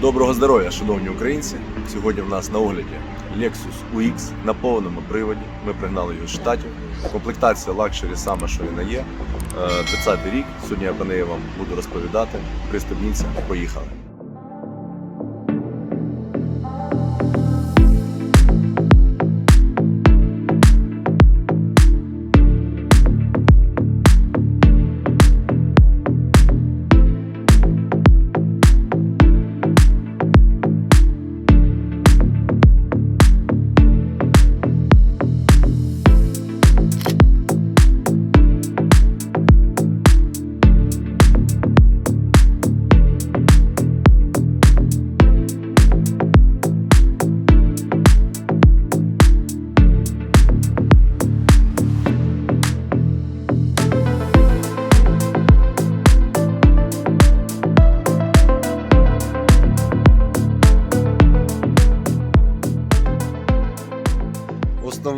Доброго здоров'я, шановні українці! Сьогодні в нас на огляді Lexus UX на повному приводі. Ми пригнали його з штатів. Комплектація лакшері саме, що вона є. Е, 30-й рік. Сьогодні я про неї вам буду розповідати. Пристебніться, поїхали.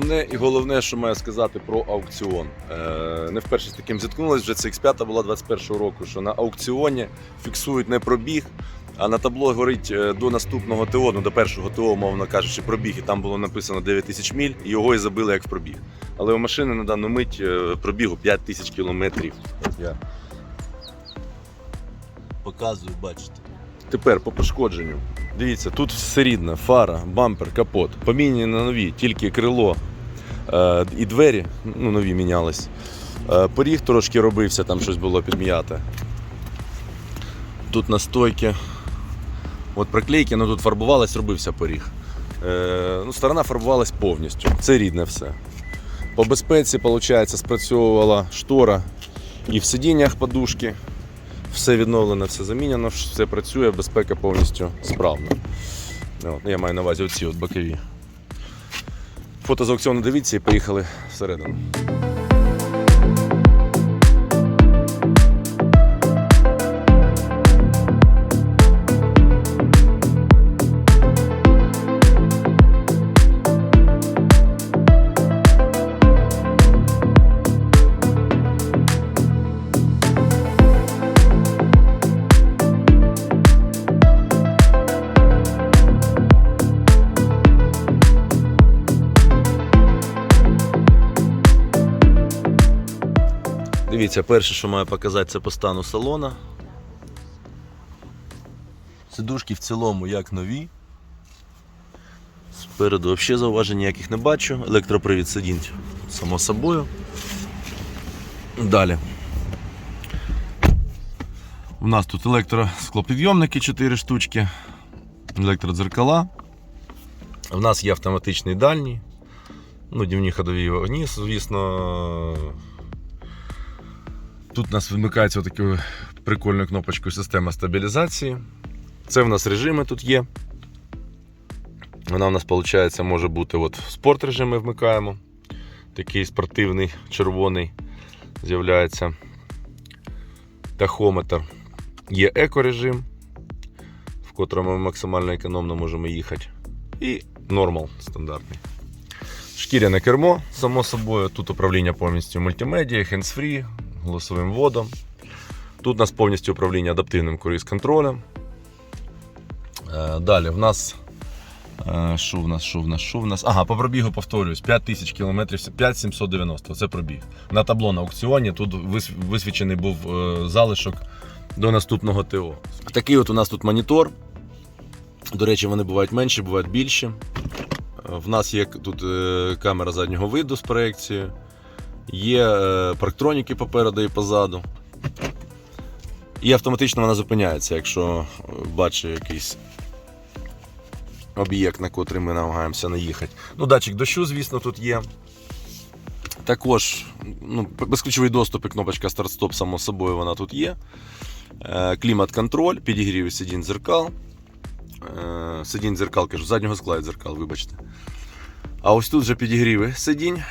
Основне і головне, що маю сказати про аукціон. Е, не вперше з таким зіткнулись, вже це X5 була 21-го року, що на аукціоні фіксують не пробіг, а на табло горить е, до наступного ТО, ну до першого ТО, мовно кажучи, пробіг, і там було написано 9 тисяч міль, і його і забили як в пробіг. Але у машини на дану мить е, пробігу 5 тисяч кілометрів. Я показую, бачите. Тепер по пошкодженню. Дивіться, тут все рідне, фара, бампер, капот. Поміняні на нові, тільки крило і двері, ну, нові мінялись. Е, поріг трошки робився, там щось було підм'яте. Тут на стойки. От проклейки, ну тут фарбувалась, робився поріг. Е, ну, сторона фарбувалась повністю. Це рідне все. По безпеці, виходить, спрацьовувала штора і в сидіннях подушки. Все відновлено, все замінено, все працює, безпека повністю справна. От, я маю на увазі оці от бокові. Фото з аукціону дивіться і поїхали всередину. Дивіться, перше, що маю показати, це по стану салона. Сидушки в цілому як нові. Спереду взагалі зауважень ніяких не бачу. Електропривід сидінь, само собою. Далі. У нас тут електросклопідйомники 4 штучки, електродзеркала. У нас є автоматичний дальній. Ну, днівні ходові вогні, звісно. Тут у нас вимикається такою прикольною кнопочкою система стабілізації. Це в нас режими тут є. Вона у нас, виходить, може бути от в спорт режим ми вмикаємо. Такий спортивний, червоний з'являється тахометр. Є еко-режим, в котрому ми максимально економно можемо їхати. І нормал стандартний. Шкіряне кермо, само собою. Тут управління повністю мультимедіа, hands-free, голосовим вводом. Тут у нас повністю управління адаптивним круїз-контролем. Е, Далі в нас. е, Що в нас, що в нас, що в нас? Ага, по пробігу повторююсь, 5000 км, 5790, це пробіг. На табло на аукціоні тут висвічений був е, залишок до наступного ТО. Такий от у нас тут монітор. До речі, вони бувають менші, бувають більші. В нас є тут камера заднього виду з проекцією. Є е, парктроніки попереду і позаду. І автоматично вона зупиняється, якщо е, бачить якийсь об'єкт, на котрий ми намагаємося наїхати. Ну, датчик дощу, звісно, тут є. Також ну, безключовий доступ і кнопочка старт-стоп, само собою, вона тут є. Е, Клімат-контроль, підігрів сидінь дзеркал. Сидінь дзеркал, кажу, заднього скла і дзеркал, вибачте. А ось тут вже підігріви сидінь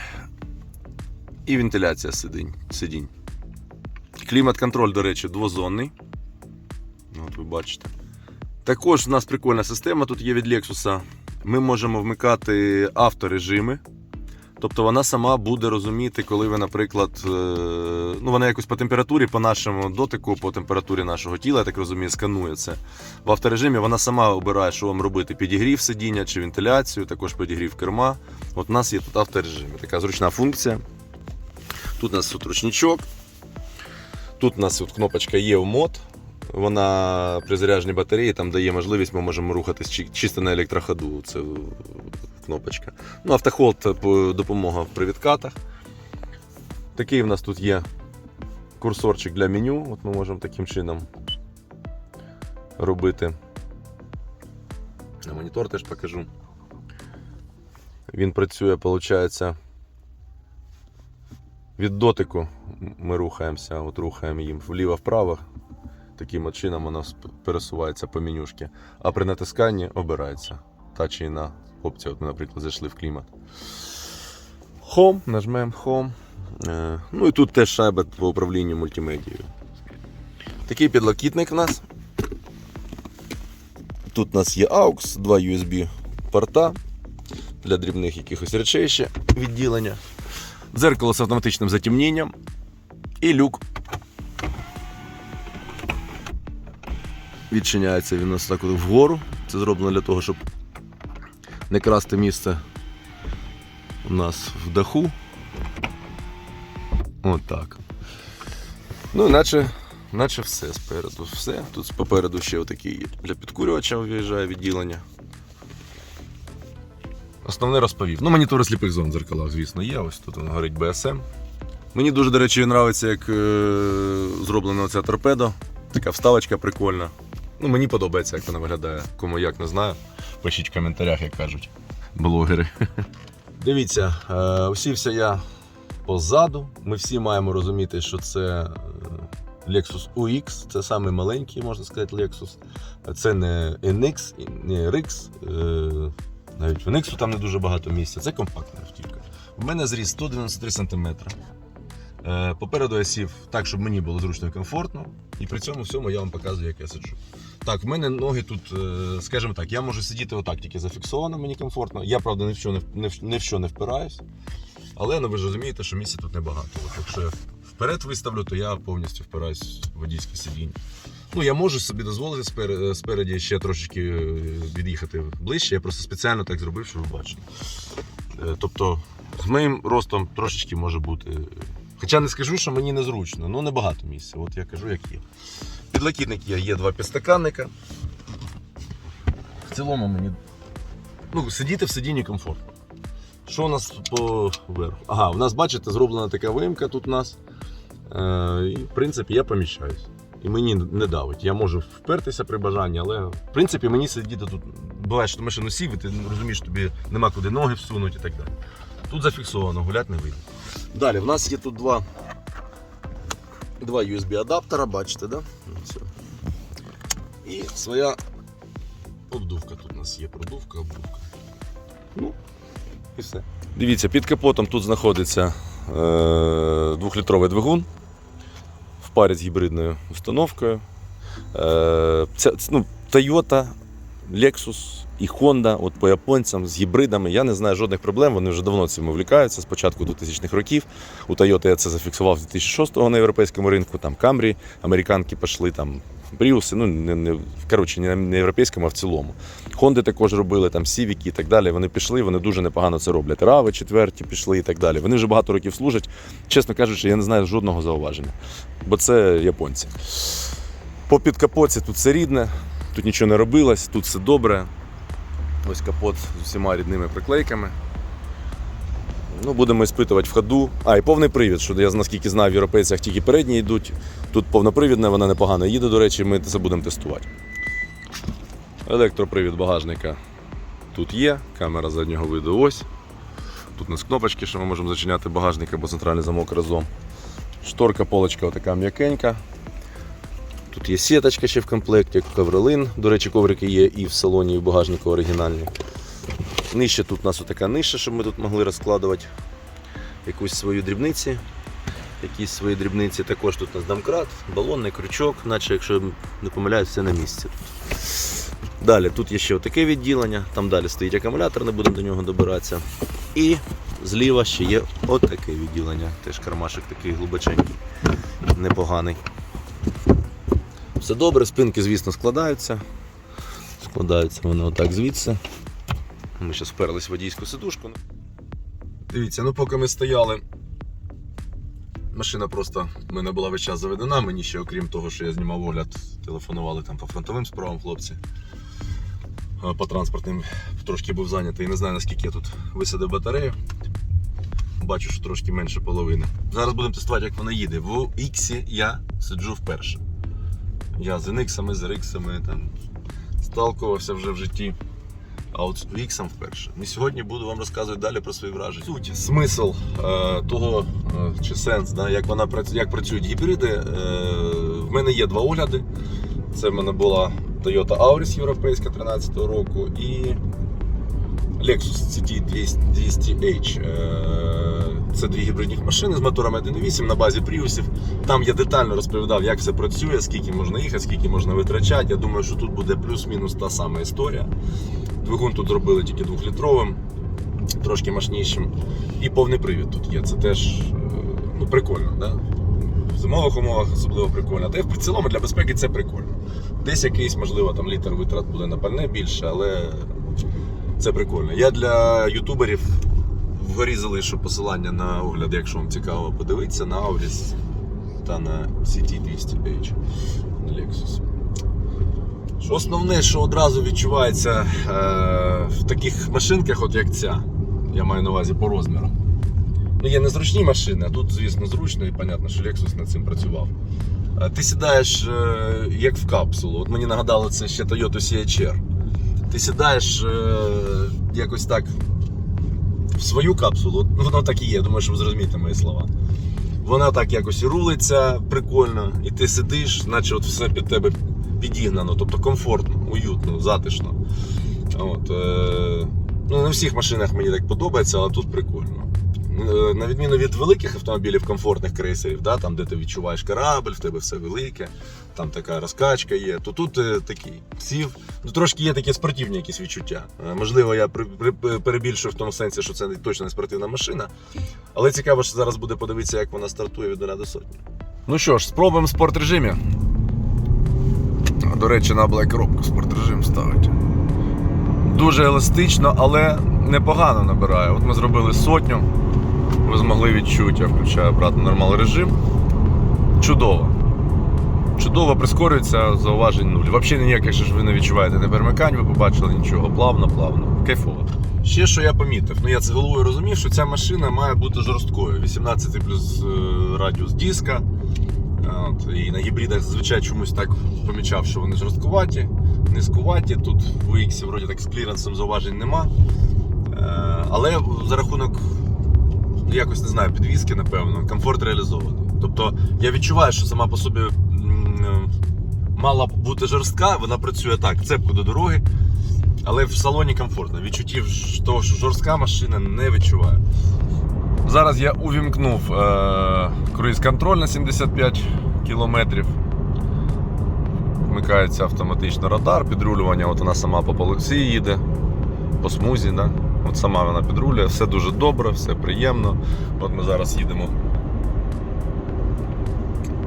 і вентиляція сидінь. Клімат-контроль, до речі, двозонний. От ви бачите. Також у нас прикольна система тут є від Lexus. Ми можемо вмикати авторежими. Тобто вона сама буде розуміти, коли ви, наприклад, е, ну вона якось по температурі, по нашому дотику, по температурі нашого тіла, я так розумію, сканує це. В авторежимі вона сама обирає, що вам робити: підігрів сидіння чи вентиляцію, також підігрів керма. От у нас є тут авторежим, така зручна функція. Тут у нас тут ручничок. Тут у нас от кнопочка є в мод. Вона при зарядженні батареї там дає можливість, ми можемо рухатись чисто на електроходу. Це кнопочка. Ну, автохолд допомога при відкатах. Такий в нас тут є курсорчик для меню. От ми можемо таким чином робити. На монітор теж покажу. Він працює, виходить, від дотику ми рухаємося, от рухаємо їм вліво-вправо. Таким от чином воно сп- пересувається по менюшки. А при натисканні обирається та чи інша опція. От ми, наприклад, зайшли в клімат. Home, нажмемо Home. Е, Ну і тут теж шайба по управлінню мультимедією. Такий підлокітник у нас. Тут у нас є AUX, два USB порта для дрібних якихось речей ще відділення. Дзеркало з автоматичним затемненням і люк. Відчиняється він у нас так от вгору. Це зроблено для того, щоб не красти місце у нас в даху. Отак. Ну, наче, наче все спереду. Все. Тут попереду ще отакий для підкурювача виїжджає відділення. Основне розповів. Ну, монітори сліпих зон в дзеркалах, звісно, є. Ось тут воно горить BSM. Мені дуже, до речі, подобається, як е, зроблена ця торпедо. Така вставочка прикольна. Ну, мені подобається, як вона виглядає. Кому як не знаю. Пишіть в коментарях, як кажуть блогери. Дивіться, е, усівся я позаду. Ми всі маємо розуміти, що це е, Lexus UX, це самий маленький, можна сказати, Lexus. Це не NX, не RX. Навіть в NX там не дуже багато місця. Це компактна автівка. У мене зріс 193 см. Е, Попереду я сів так, щоб мені було зручно і комфортно. І при цьому всьому я вам показую, як я сиджу. Так, в мене ноги тут, е, скажімо так, я можу сидіти отак, тільки зафіксовано, мені комфортно. Я, правда, ні в що не, в- не, в що не впираюсь. Але ну, ви ж розумієте, що місця тут небагато. От якщо я вперед виставлю, то я повністю впираюсь в водійське сидіння. Ну, я можу собі дозволити спер- спереді ще трошечки е, від'їхати ближче. Я просто спеціально так зробив, щоб ви бачили. Е, Тобто, з моїм ростом трошечки може бути. Хоча не скажу, що мені незручно, ну небагато місця. От я кажу, як є. Підлокітник є, є два підстаканника. В цілому мені ну, сидіти в сидінні комфортно. Що у нас по верху? Ага, у нас, бачите, зроблена така виїмка тут у нас. Е, і, в принципі, я поміщаюсь. І мені не давить. Я можу впертися при бажанні, але в принципі мені сидіти тут. Буває, що ти машину сів, і ти розумієш, тобі нема куди ноги всунути і так далі. Тут зафіксовано, гуляти не вийде. Далі, в нас є тут два, два USB-адаптера, бачите, да? Ось. І своя обдувка. Тут у нас є продувка, обдувка. Ну, і все. Дивіться, під капотом тут знаходиться е, двохлітровий двигун парі з гібридною установкою. Це, ну, Toyota, Lexus і Honda, от по японцям з гібридами. Я не знаю жодних проблем, вони вже давно цим увлікаються з початку 2000-х років. У Toyota я це зафіксував з 2006-го на європейському ринку, там Camry, американки пішли, там Prius, ну не, не, коротше, не на європейському, а в цілому. Honda також робили, там Civic і так далі. Вони пішли, вони дуже непогано це роблять. Рави четверті пішли і так далі. Вони вже багато років служать. Чесно кажучи, я не знаю жодного зауваження, бо це японці. По підкапоці тут все рідне, тут нічого не робилось, тут все добре. Ось капот з усіма рідними приклейками. Ну, будемо іспитувати в ходу. А, і повний привід, що я наскільки знаю, в європейцях тільки передні йдуть. Тут повнопривідна, вона непогано їде, до речі, ми це будемо тестувати. Електропривід багажника тут є, камера заднього виду ось. Тут у нас кнопочки, що ми можемо зачиняти багажник або центральний замок разом. Шторка, полочка отака м'якенька. Тут є сіточка ще в комплекті, ковролин. До речі, коврики є і в салоні, і в багажнику оригінальні. Нижче тут у нас отака ниша, щоб ми тут могли розкладувати якусь свою дрібниці. Якісь свої дрібниці. Також тут у нас домкрат, балонний крючок, наче якщо не помиляюсь, все на місці. Далі тут є ще таке відділення, там далі стоїть акумулятор, не будемо до нього добиратися. І зліва ще є отаке відділення. Теж кармашик такий глибоченький, непоганий. Все добре, спинки, звісно, складаються. Складаються вони отак звідси. Ми зараз вперлись в водійську сидушку. Дивіться, ну поки ми стояли. Машина просто в мене була весь час заведена. Мені ще, окрім того, що я знімав огляд, телефонували там по фронтовим справам хлопці. По транспортним трошки був зайнятий. Не знаю наскільки я тут висадив батарею. Бачу, що трошки менше половини. Зараз будемо тестувати, як вона їде. В X я сиджу вперше. Я з NX, з RX там сталкувався вже в житті. А от з X вперше. І сьогодні буду вам розказувати далі про свої враження. Суть, смисл е, того, е, чи сенс, да, як, вона, як працюють гібриди. Е, в мене є два огляди. Це в мене була Toyota Auris європейська 13-го року і Lexus CT 200H. Е, Це дві гібридні машини з моторами 1.8 на базі Priusів. Там я детально розповідав, як все працює, скільки можна їхати, скільки можна витрачати. Я думаю, що тут буде плюс-мінус та сама історія. Двигун тут зробили тільки двохлітровим, трошки мощнішим. І повний привід тут є. Це теж е, ну, прикольно. Да? В зимових умовах особливо прикольно. Та в цілому для безпеки це прикольно. Десь якийсь, можливо, там літр витрат буде на пальне більше, але це прикольно. Я для ютуберів вгорі залишу посилання на огляд, якщо вам цікаво подивитися, на Auris та на CT200H на Lexus. Основне, що одразу відчувається е, в таких машинках, от як ця, я маю на увазі по розміру. Ну, є незручні машини, а тут, звісно, зручно і понятно, що Lexus над цим працював. Ти сідаєш е, як в капсулу. От мені нагадало це ще Toyota CHR. Ти сідаєш е, якось так в свою капсулу, ну, воно так і є, думаю, що ви зрозумієте мої слова. Вона так якось рулиться прикольно, і ти сидиш, наче от все під тебе підігнано, тобто комфортно, уютно, затишно. От, е, ну, на всіх машинах мені так подобається, але тут прикольно. Е, На відміну від великих автомобілів, комфортних крейсерів, да, там, де ти відчуваєш корабль, в тебе все велике, там така розкачка є, то тут е, такий сів. Ну, трошки є такі спортивні якісь відчуття. Е, можливо, я перебільшую в тому сенсі, що це точно не спортивна машина. Але цікаво, що зараз буде подивитися, як вона стартує від 0 до сотні. Ну що ж, спробуємо спорт режимі. До речі, на Black коробку спорт режим ставить. Дуже еластично, але непогано набирає. От ми зробили сотню. Ви змогли відчути, я включаю обратно нормал режим. Чудово. Чудово прискорюється, зауважень нуль. Взагалі ніяких ж ви не відчуваєте не перемикань, ви побачили нічого. Плавно, плавно. Кайфово. Ще що я помітив, ну я це головою розумів, що ця машина має бути жорсткою. 18 плюс е, радіус диска. От, і на гібридах зазвичай чомусь так помічав, що вони жорсткуваті, низькуваті. Тут в UX вроді так з кліренсом зауважень нема. Е, але за рахунок якось не знаю, підвіски, напевно, комфорт реалізований. Тобто я відчуваю, що сама по собі мала б бути жорстка, вона працює так, цепку до дороги, але в салоні комфортно. Відчуттів того, що жорстка машина не відчуваю. Зараз я увімкнув е- круїз-контроль на 75 кілометрів. Вмикається автоматично радар, підрулювання, от вона сама по полосі їде, по смузі. Да? От сама вона підрулює, все дуже добре, все приємно. От ми зараз їдемо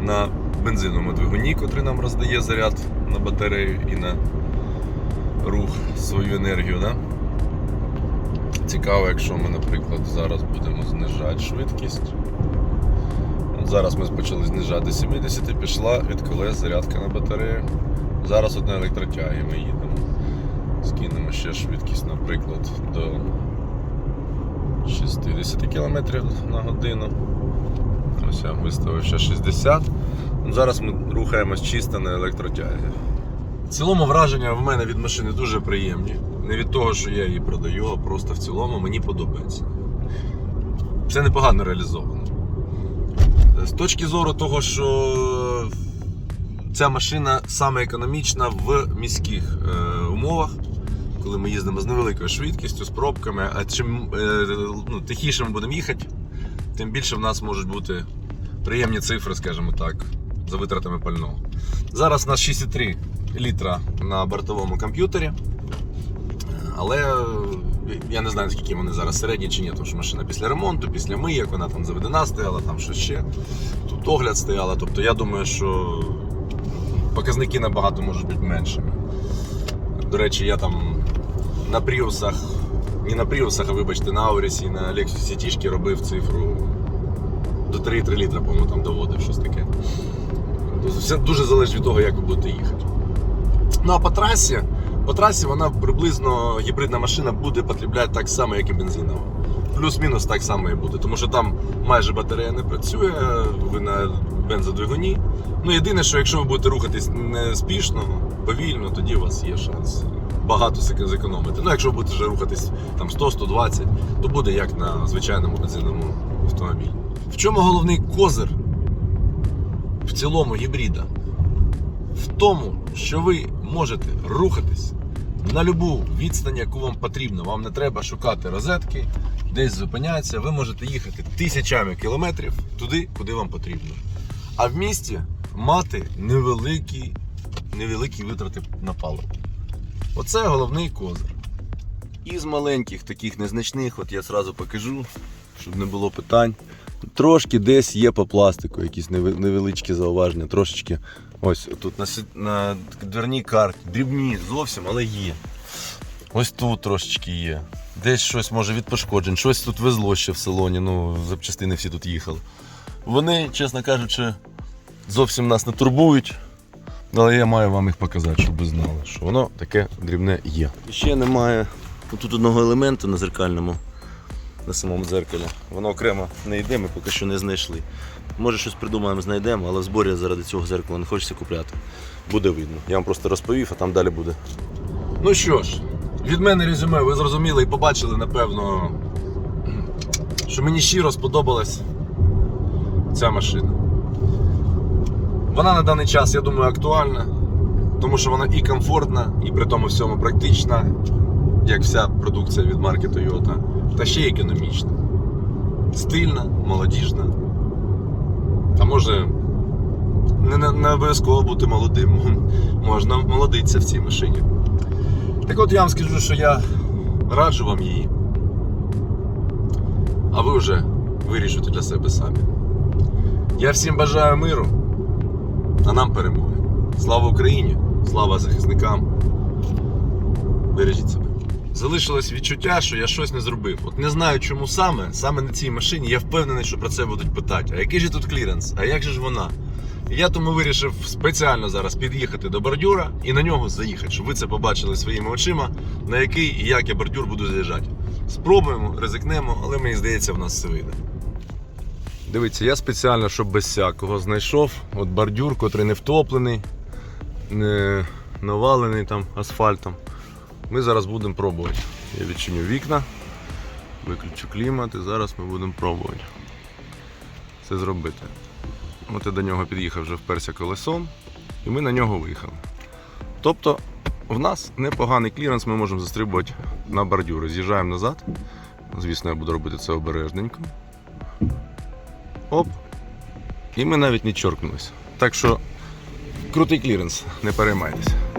на бензиновому двигуні, котрий нам роздає заряд на батарею і на рух свою енергію. Да? Цікаво, якщо ми, наприклад, зараз будемо знижати швидкість. Зараз ми почали знижати до 70, пішла від колес зарядка на батарею. Зараз от на електротягі ми їдемо. Скинемо ще швидкість, наприклад, до 60 км на годину. Ось я виставив ще 60. Ну, Зараз ми рухаємось чисто на електротязі. В цілому враження в мене від машини дуже приємні. Не від того, що я її продаю, а просто в цілому мені подобається. Все непогано реалізовано. З точки зору того, що ця машина саме економічна в міських е, умовах, коли ми їздимо з невеликою швидкістю, з пробками, а чим е, ну, тихіше ми будемо їхати, тим більше в нас можуть бути приємні цифри, скажімо так, за витратами пального. Зараз у нас 6,3 літра на бортовому комп'ютері, але Я не знаю, скільки вони зараз середні чи ні, тому що машина після ремонту, після мийок, вона там заведена стояла, там щось ще. Тут огляд стояла. Тобто я думаю, що показники набагато можуть бути меншими. До речі, я там на пріусах, не на пріусах, а вибачте, на Аурісі, на Lexus Тішки робив цифру до 3,3 літра, по-моєму, там доводив щось таке. Тобто Все дуже залежить від того, як ви будете їхати. Ну а по трасі, по трасі вона приблизно гібридна машина буде потребляти так само, як і бензинова. Плюс-мінус так само і буде, тому що там майже батарея не працює, ви на бензодвигуні. Ну єдине, що якщо ви будете рухатись не спішно, повільно, тоді у вас є шанс багато зекономити. Ну, якщо ви будете вже рухатись там 100-120, то буде як на звичайному бензиновому автомобілі. В чому головний козир в цілому гібрида? В тому, що ви можете рухатись на любу відстань, яку вам потрібно. Вам не треба шукати розетки, десь зупинятися. Ви можете їхати тисячами кілометрів туди, куди вам потрібно. А в місті мати невеликі, невеликі витрати на паливо. Оце головний козир. Із маленьких, таких незначних, от я зразу покажу, щоб не було питань. Трошки десь є по пластику якісь невеличкі зауваження, трошечки. Ось тут на, на дверній карті, дрібні зовсім, але є. Ось тут трошечки є. Десь щось може від пошкоджень, щось тут везло ще в салоні, ну, запчастини всі тут їхали. Вони, чесно кажучи, зовсім нас не турбують. Але я маю вам їх показати, щоб ви знали, що воно таке дрібне є. Ще немає тут одного елементу на зеркальному, на самому дзеркалі. Воно окремо не йде, ми поки що не знайшли. Може щось придумаємо, знайдемо, але в зборі заради цього зеркала не хочеться купляти. Буде видно. Я вам просто розповів, а там далі буде. Ну що ж, від мене резюме, ви зрозуміли і побачили, напевно, що мені щиро сподобалась ця машина. Вона на даний час, я думаю, актуальна, тому що вона і комфортна, і при тому всьому практична, як вся продукція від марки Toyota, та ще й економічна. Стильна, молодіжна. А може, не, не, обов'язково бути молодим. Можна молодитися в цій машині. Так от я вам скажу, що я раджу вам її. А ви вже вирішуйте для себе самі. Я всім бажаю миру, а нам перемоги. Слава Україні! Слава захисникам! Бережіть себе. Залишилось відчуття, що я щось не зробив. От не знаю, чому саме, саме на цій машині, я впевнений, що про це будуть питати. А який же тут кліренс? А як же ж вона? Я тому вирішив спеціально зараз під'їхати до бордюра і на нього заїхати, щоб ви це побачили своїми очима, на який і як я бордюр буду заїжджати. Спробуємо, ризикнемо, але мені здається, в нас все вийде. Дивіться, я спеціально, щоб без всякого знайшов от бордюр, котрий не втоплений, не навалений там асфальтом. Ми зараз будемо пробувати. Я відчиню вікна, виключу клімат і зараз ми будемо пробувати це зробити. От я до нього під'їхав вже вперся колесом, і ми на нього виїхали. Тобто в нас непоганий кліренс, ми можемо застрибувати на бордюри. З'їжджаємо назад. Звісно, я буду робити це обережненько. Оп. І ми навіть не чоркнулися. Так що крутий кліренс, не переймайтеся.